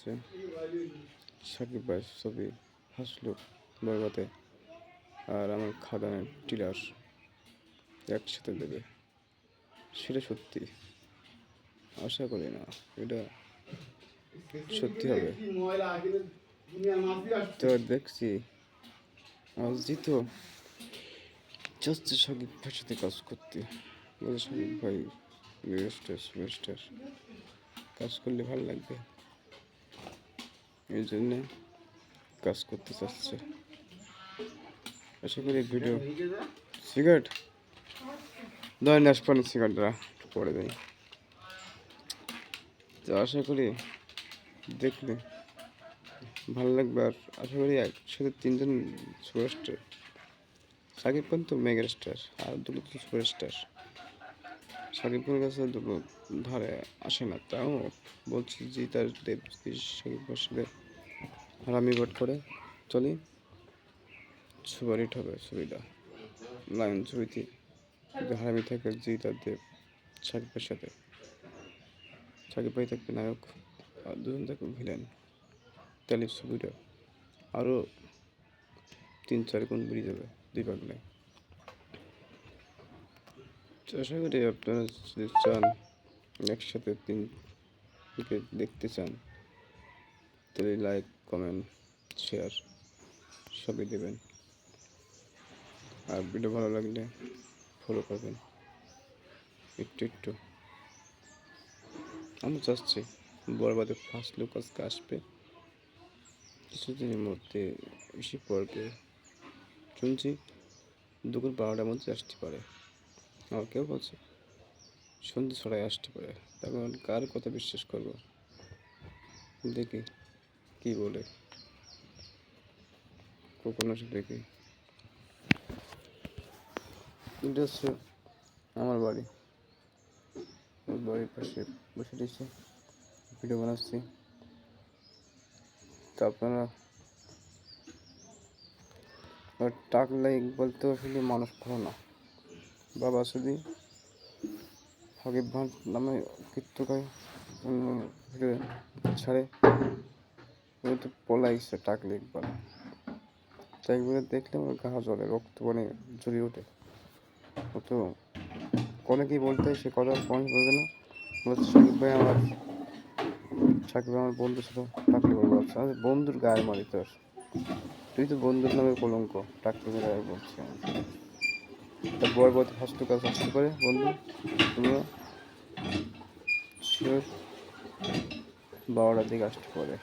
হচ্ছে সাকিব ভাই ছবি হাসলুক বরবাতে আর আমার খাদানের টিলার একসাথে দেবে। সেটা সত্যি। আশা করি না, এটা সত্যি হবে। তো দেখছি, অজিত চাচ্ছে সাকিব ভাইয়ের সাথে কাজ করতে। বলে সাকিব ভাই সুপারস্টার সুপারস্টার কাজ করলে ভালো লাগবে। এই জন্যে কাজ করতে চাচ্ছে। আশা করি ভিডিও সিগারেট দয় নাশপানি সিগারেটরা পরে দেয় তো আশা করি দেখলে ভালো লাগবে। আর আশা করি একসাথে তিনজন সুপারস্টার, সাকিব খান তো মেগা স্টার আর দুটো তো সুপারস্টার। সাকিব কাছে ধারে আসে না, তাও বলছি যে তার দেব খানের সাথে হারামি ভোট করে চলি। সুপারহিট হবে, ছবিটা। লাইন ছবিতে হারামি থাকে, জি তার দেব, সাকিবের সাথে। সাকিব ভাই থাকবে নায়ক, আর দুজন থাকবে ভিলেন তাহলে ছবিটা আরও তিন চার গুণ বেরিয়ে যাবে দুই পাগলায় আশা করি আপনারা যদি চান, একসাথে তিনকে দেখতে চান, তাহলে লাইক কমেন্ট শেয়ার সবই দেবেন। আর ভিডিও ভালো লাগলে ফলো করবেন। একটু একটু। আমি চাচ্ছি, বরবাদে ফার্স্ট লুক আজকে আসবে। কিছুদিনের মধ্যে এসে পড়বে শুনছি, দুপুর বারোটার মধ্যে আসতে পারে। আর কেউ বলছে সন্ধ্যে ছড়ায় আসতে পারে। তখন কার কথা বিশ্বাস করব? দেখি, কি বলে। কখন আসে দেখি। এটা হচ্ছে আমার বাড়ি। আমার বাড়ির পাশে বসে রয়েছে। ভিডিও বানাচ্ছি। তো আপনারা টাক লাইক বলতে আসলে মানুষ ভালো না। বাবা শুধু সাকিব ভান নামে কীর্তকায় ছাড়ে। ওই তো পলাইছে টাক লিখবার তাই বলে দেখলে আমার গা জ্বলে, রক্ত মানে জ্বলি ওঠে। ও তো কোনো কি বলতে সে কথা কোনো বলবে না। বলছে সাকিব ভাই আমার, সাকিব আমার বন্ধুর সাথে টাকলি বলব আচ্ছা আমি বন্ধুর গায়ে মারি তোর তুই তো বন্ধুর নামে কলঙ্ক টাকলি গায়ে বলছি আমি তা বয় বয় ফার্স্ট কাজ আসতে পারে বন্ধু, তোমরা? শিওর বারোটার দিকে আসতে পারে।